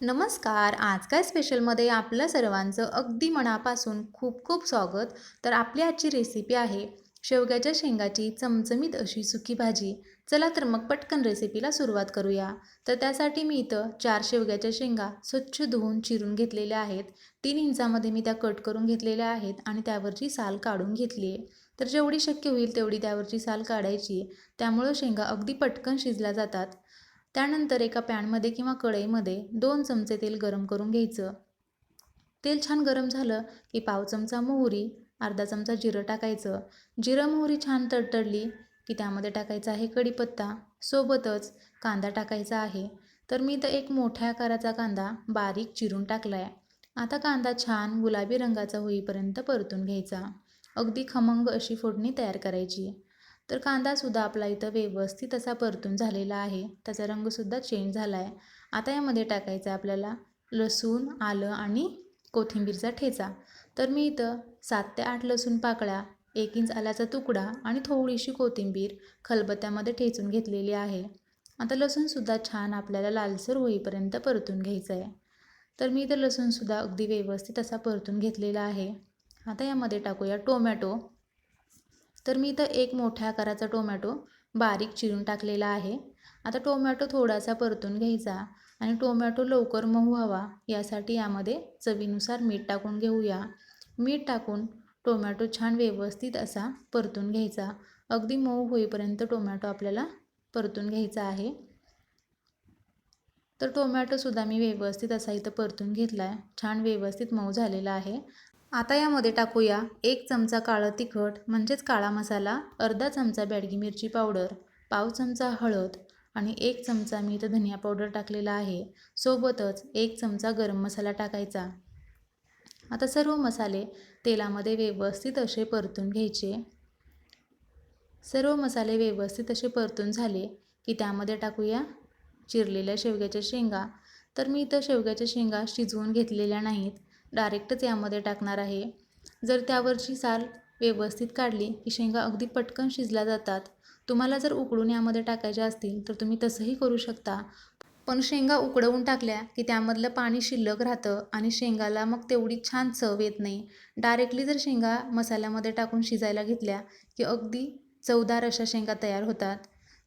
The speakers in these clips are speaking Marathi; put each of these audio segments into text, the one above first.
नमस्कार. आज काय स्पेशलमध्ये आपलं सर्वांचं अगदी मनापासून खूप खूप स्वागत. तर आपली आजची रेसिपी आहे शेवग्याच्या शेंगाची चमचमीत अशी सुकी भाजी. चला तर मग पटकन रेसिपीला सुरुवात करूया. तर त्यासाठी मी इथं चार शेवग्याच्या शेंगा स्वच्छ धुवून चिरून घेतलेल्या आहेत. तीन इंचामध्ये मी त्या कट करून घेतलेल्या आहेत आणि त्यावरची साल काढून घेतली आहे तर जेवढी शक्य होईल तेवढी त्यावरची साल काढायची. त्यामुळं शेंगा अगदी पटकन शिजल्या जातात. त्यानंतर एका पॅनमध्ये किंवा कढईमध्ये दोन चमचे तेल गरम करून घ्यायचं. तेल छान गरम झालं की पाव चमचा मोहरी अर्धा चमचा जिरं टाकायचं. जिरं मोहरी छान तडतडली की त्यामध्ये टाकायचा आहे कढीपत्ता. सोबतच कांदा टाकायचा आहे. तर मी तर एक मोठ्या आकाराचा कांदा बारीक चिरून टाकला आहे आता कांदा छान गुलाबी रंगाचा होईपर्यंत परतून घ्यायचा. अगदी खमंग अशी फोडणी तयार करायची. तर कांदासुद्धा आपला इथं व्यवस्थित असा परतून झालेला आहे. त्याचा रंगसुद्धा चेंज झाला आहे आता यामध्ये टाकायचं आहे आपल्याला लसूण आलं आणि कोथिंबीरचा ठेचा. तर मी इथं सात ते आठ लसूण पाकळ्या एक इंच आल्याचा तुकडा आणि थोडीशी कोथिंबीर खलबत्त्यामध्ये ठेचून घेतलेली आहे. आता लसूणसुद्धा छान आपल्याला लालसर होईपर्यंत परतून घ्यायचं आहे तर मी इथं लसूणसुद्धा अगदी व्यवस्थित असा परतून घेतलेला आहे. आता यामध्ये टाकूया टोमॅटो. तर मी इथं एक मोठ्या आकाराचा टोमॅटो बारीक चिरून टाकलेला आहे. आता टोमॅटो थोडासा परतून घ्यायचा आणि टोमॅटो लवकर मऊ व्हावा यासाठी यामध्ये चवीनुसार मीठ टाकून घेऊया. मीठ टाकून टोमॅटो छान व्यवस्थित असा परतून घ्यायचा. अगदी मऊ होईपर्यंत टोमॅटो आपल्याला परतून घ्यायचा आहे. तर टोमॅटोसुद्धा मी व्यवस्थित असा इथं परतून घेतला आहे छान व्यवस्थित मऊ झालेला आहे. आता यामध्ये टाकूया एक चमचा काळं तिखट म्हणजेच काळा मसाला अर्धा चमचा बॅडगी मिरची पावडर पाव चमचा हळद आणि एक चमचा मी इथं धनिया पावडर टाकलेला आहे. सोबतच एक चमचा गरम मसाला टाकायचा. आता सर्व मसाले तेलामध्ये व्यवस्थित असे परतून घ्यायचे. सर्व मसाले व्यवस्थित असे परतून झाले की त्यामध्ये टाकूया चिरलेल्या शेवग्याच्या शेंगा. तर मी इथं शेवग्याच्या शेंगा शिजवून घेतलेल्या नाहीत. डायरेक्टच यामध्ये टाकणार आहे. जर त्यावरची साल व्यवस्थित काढली की शेंगा अगदी पटकन शिजल्या जातात तुम्हाला जर उकडून यामध्ये टाकायच्या असतील तर तुम्ही तसंही करू शकता. पण शेंगा उकडवून टाकल्या की त्यामधलं पाणी शिल्लक राहतं आणि शेंगाला मग तेवढी छान चव येत नाही. डायरेक्टली जर शेंगा मसाल्यामध्ये टाकून शिजायला घेतल्या की अगदी चवदार अशा शेंगा तयार होतात.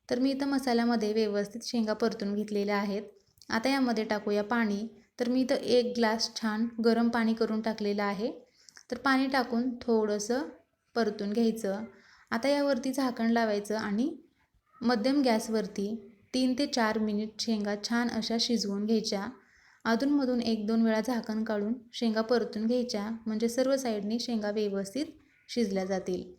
तर मी इथं मसाल्यामध्ये व्यवस्थित शेंगा परतून घेतलेल्या आहेत. आता यामध्ये टाकूया पाणी. तर मी इथं एक ग्लास छान गरम पाणी करून टाकलेलं आहे. तर पाणी टाकून थोडंसं परतून घ्यायचं. आता यावरती झाकण लावायचं आणि मध्यम गॅसवरती तीन ते चार मिनिट शेंगा छान अशा शिजवून घ्यायच्या. अधूनमधून एक दोन वेळा झाकण काढून शेंगा परतून घ्यायच्या. म्हणजे सर्व साईडने शेंगा व्यवस्थित शिजल्या जातील.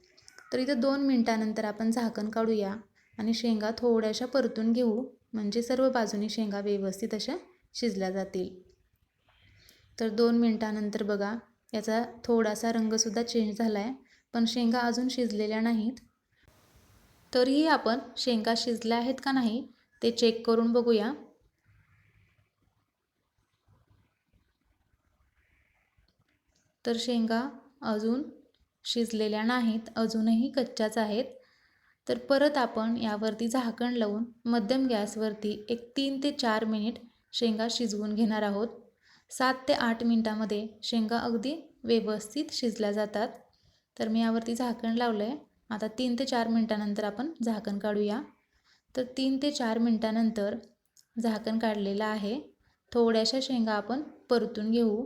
तर इथं दोन मिनटानंतर आपण झाकण काढूया आणि शेंगा थोड्याशा परतून घेऊ. म्हणजे सर्व बाजूनी शेंगा व्यवस्थित अशा शिजल्या जातील. तर दोन मिनटानंतर बघा याचा थोडासा रंगसुद्धा चेंज झाला आहे पण शेंगा अजून शिजलेल्या नाहीत. तरीही आपण शेंगा शिजल्या आहेत का नाही ते चेक करून बघूया. तर शेंगा अजून शिजलेल्या नाहीत अजूनही कच्च्याच आहेत. तर परत आपण यावरती झाकण लावून मध्यम गॅसवरती एक तीन ते चार मिनिट शेंगा शिजवून घेणार आहोत. सात ते आठ मिनटामध्ये शेंगा अगदी व्यवस्थित शिजल्या जातात. तर मी यावरती झाकण लावलं आहे आता तीन ते चार मिनटानंतर आपण झाकण काढूया. तर तीन ते चार मिनटानंतर झाकण काढलेलं आहे. थोड्याशा शेंगा आपण परतून घेऊ.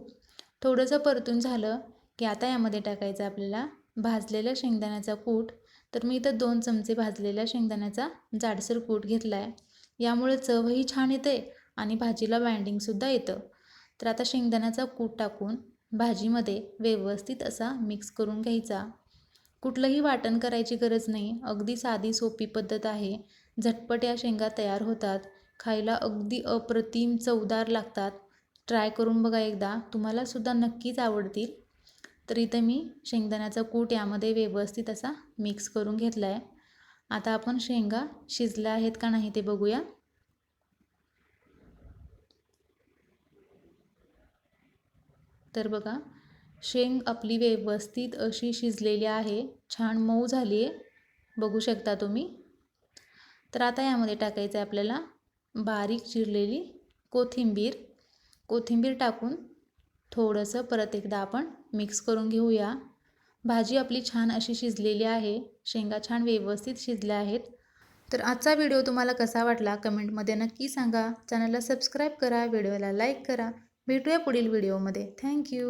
थोडंसं परतून झालं की आता यामध्ये टाकायचं आपल्याला भाजलेल्या शेंगदाण्याचा कूट. तर मी इथं दोन चमचे भाजलेल्या शेंगदाण्याचा जाडसर कूट घेतला आहे यामुळे चवही छान येते आणि भाजीला बाइंडिंगसुद्धा येतं. तर आता शेंगदाण्याचा कूट टाकून भाजीमध्ये व्यवस्थित असा मिक्स करून घ्यायचा. कुठलंही वाटण करायची गरज नाही. अगदी साधी सोपी पद्धत आहे. झटपट या शेंगा तयार होतात. खायला अगदी अप्रतिम चवदार लागतात. ट्राय करून बघा एकदा. तुम्हालासुद्धा नक्कीच आवडतील. तर इथं मी शेंगदाण्याचा कूट यामध्ये व्यवस्थित असा मिक्स करून घेतला आहे आता आपण शेंगा शिजल्या आहेत का नाही ते बघूया. तर बघा शेंग आपली व्यवस्थित अशी शिजलेली आहे. छान मऊ झाली आहे. बघू शकता तुम्ही. तर आता यामध्ये टाकायचं आहे आपल्याला बारीक चिरलेली कोथिंबीर. कोथिंबीर टाकून थोडंसं परत एकदा आपण मिक्स करून घेऊया. भाजी आपली छान अशी शिजलेली आहे. शेंगा छान व्यवस्थित शिजल्या आहेत. तर आजचा व्हिडिओ तुम्हाला कसा वाटला कमेंटमध्ये नक्की सांगा. चॅनलला सबस्क्राईब करा. व्हिडिओला लाईक करा. भेटूया पुढील व्हिडिओमध्ये. थँक्यू.